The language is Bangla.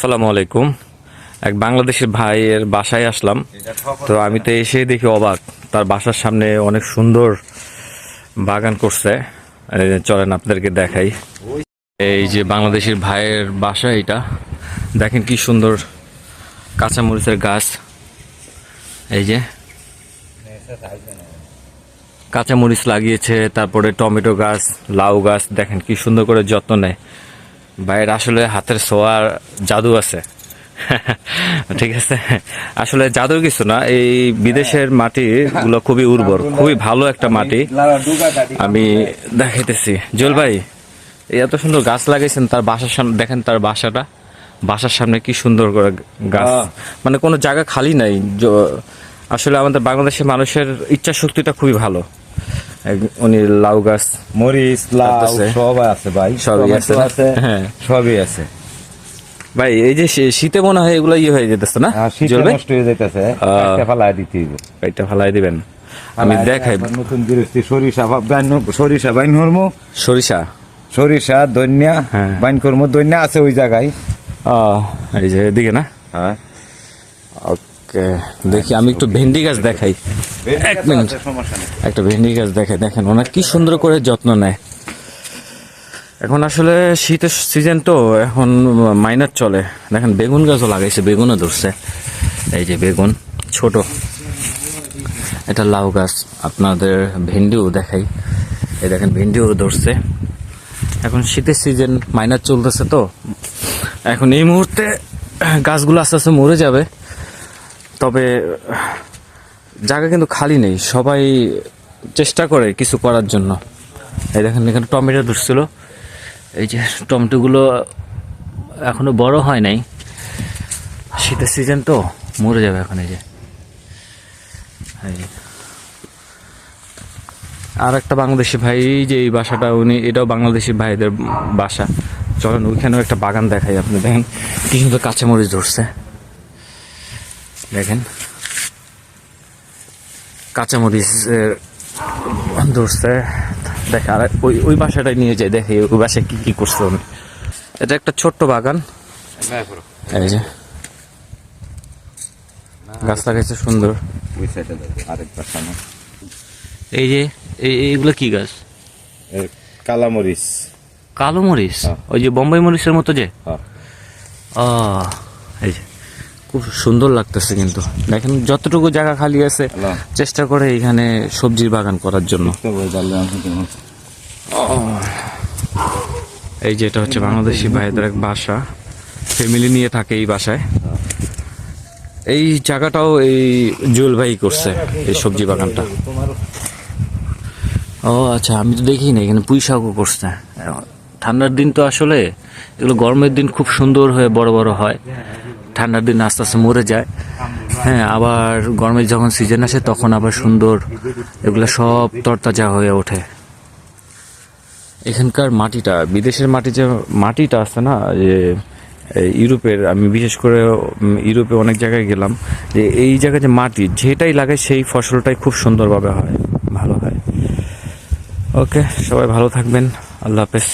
আসসালামু আলাইকুম। এক বাংলাদেশের ভাইয়ের বাসায় আসলাম। তো আমি তো এসে দেখি অবাক। তার বাসার সামনে অনেক সুন্দর বাগান করছে। চলেন আপনাদেরকে দেখাই। এই যে বাংলাদেশের ভাইয়ের বাসা এটা। দেখেন কি সুন্দর কাঁচামরিচের গাছ। এই যে কাঁচামরিচ লাগিয়েছে, তারপরে টমেটো গাছ, লাউ গাছ। দেখেন কি সুন্দর করে যত্ন নেয়। ভাইয়ের আসলে হাতের ছোঁয়ার জাদু আছে। ঠিক আছে? আসলে জাদুর কিছু না এই বিদেশের মাটি গুলো খুবই উর্বর খুবই ভালো একটা মাটি। আমি দেখাইতেছি। জল ভাই এই এত সুন্দর গাছ লাগাইছেন তার বাসার সামনে দেখেন তার বাসাটা। বাসার সামনে কি সুন্দর করে গাছ। মানে কোনো জায়গা খালি নাই আসলে আমাদের বাংলাদেশের মানুষের ইচ্ছা শক্তিটা খুবই ভালো। উনি লাউ গাছ মরিচ লাউ। সব আছে ভাই সবই আছে হ্যাঁ। সবই আছে। ভাই এই যে শীতে মনে হয় এগুলো ইয়ে হয়ে যেতেছে না? জল ভাই নষ্ট হয়ে যাইতেছে একটা ফালাই দিতে হইব। এটা ফালাই দিবেন। আমি দেখাই নতুন গৃহস্থী সরিষা বাইন- সরিষা বাইন হরমু। সরিষা? সরিষা হ্যাঁ। বাইন করমু। ধনিয়া আছে ওই জায়গায়। এই যে এদিকে না? হ্যাঁ। দেখি আমি একটু ভেন্ডি গাছ দেখাই। এক মিনিট। একটা ভেন্ডি গাছ দেখাই দেখেন ওনার কি সুন্দর করে যত্ন নেয়। এখন আসলে শীতের সিজন তো এখন মাইনার চলে। দেখেন বেগুন গাছও লাগাইছে বেগুনও ধরছে। এই যে বেগুন ছোট। এটা লাউ গাছ আপনাদের ভেন্ডিও দেখাই। এই দেখেন ভেন্ডিও ধরছে। এখন শীতের সিজন মাইনার চলতেছে তো। এখন এই মুহূর্তে গাছগুলো আস্তে আস্তে মরে যাবে। তবে, জায়গা কিন্তু খালি নেই। সবাই চেষ্টা করে কিছু করার জন্য। এই দেখেন, এখানে টমেটো ধরছিল এই যে টমেটোগুলো এখনও বড় হয় নাই। শীতের সিজন তো, মরে যাবে এখন এই যে। আর একটা বাংলাদেশি ভাই যে এই বাসাটা, উনি এটাও বাংলাদেশি ভাইদের বাসা। চলেন, ওইখানেও একটা বাগান দেখাই আপনি দেখেন, কি সুন্দর কাঁচামরিচ ধরছে। দেখেন। কাঁচামরিচ ধরছে। দেখে আর ওই ওই বাসাটাই নিয়ে যায় দেখে ওই বাসায় কী কী করছে উনি। এটা একটা ছোট্ট বাগান। এই যে। গাছ লাগাইছে সুন্দর। এই যে এই এইগুলো কি গাছ? কালামরিচ কালো মরিচ। হ্যাঁ। ওই যে বোম্বাই মরিচের মতো যে? হ্যাঁ। ও এই যে। খুব সুন্দর লাগতেছে কিন্তু। দেখেন যতটুকু জায়গা খালি আছে চেষ্টা করে এখানে সবজির বাগান করার জন্য। এই যে এটা হচ্ছে বাংলাদেশি ভাইদের এক বাসা। ফ্যামিলি নিয়ে থাকে এই বাসায়। এই জায়গাটাও এই জুয়েল ভাই করছে এই সবজি বাগানটা। ও আচ্ছা আমি তো দেখি না এখানে পুঁই শাকও করছে। ঠান্ডার দিন তো আসলে এগুলো গরমের দিন খুব সুন্দর হয়ে বড় বড় হয়। ঠান্ডার দিন আস্তে আস্তে মরে যায়। হ্যাঁ আবার গরমের যখন সিজন আসে, তখন আবার সুন্দর এগুলো সব তরতাজা হয়ে ওঠে। এখানকার মাটিটা, বিদেশের মাটি যে, মাটিটা আছে না, যে ইউরোপের, আমি বিশেষ করে ইউরোপে অনেক জায়গায় গেলাম, যে এই জায়গায় যে মাটি, যেটাই লাগে সেই ফসলটাই খুব সুন্দরভাবে হয়, ভালো হয়। ওকে, সবাই ভালো থাকবেন, আল্লাহ হাফেজ।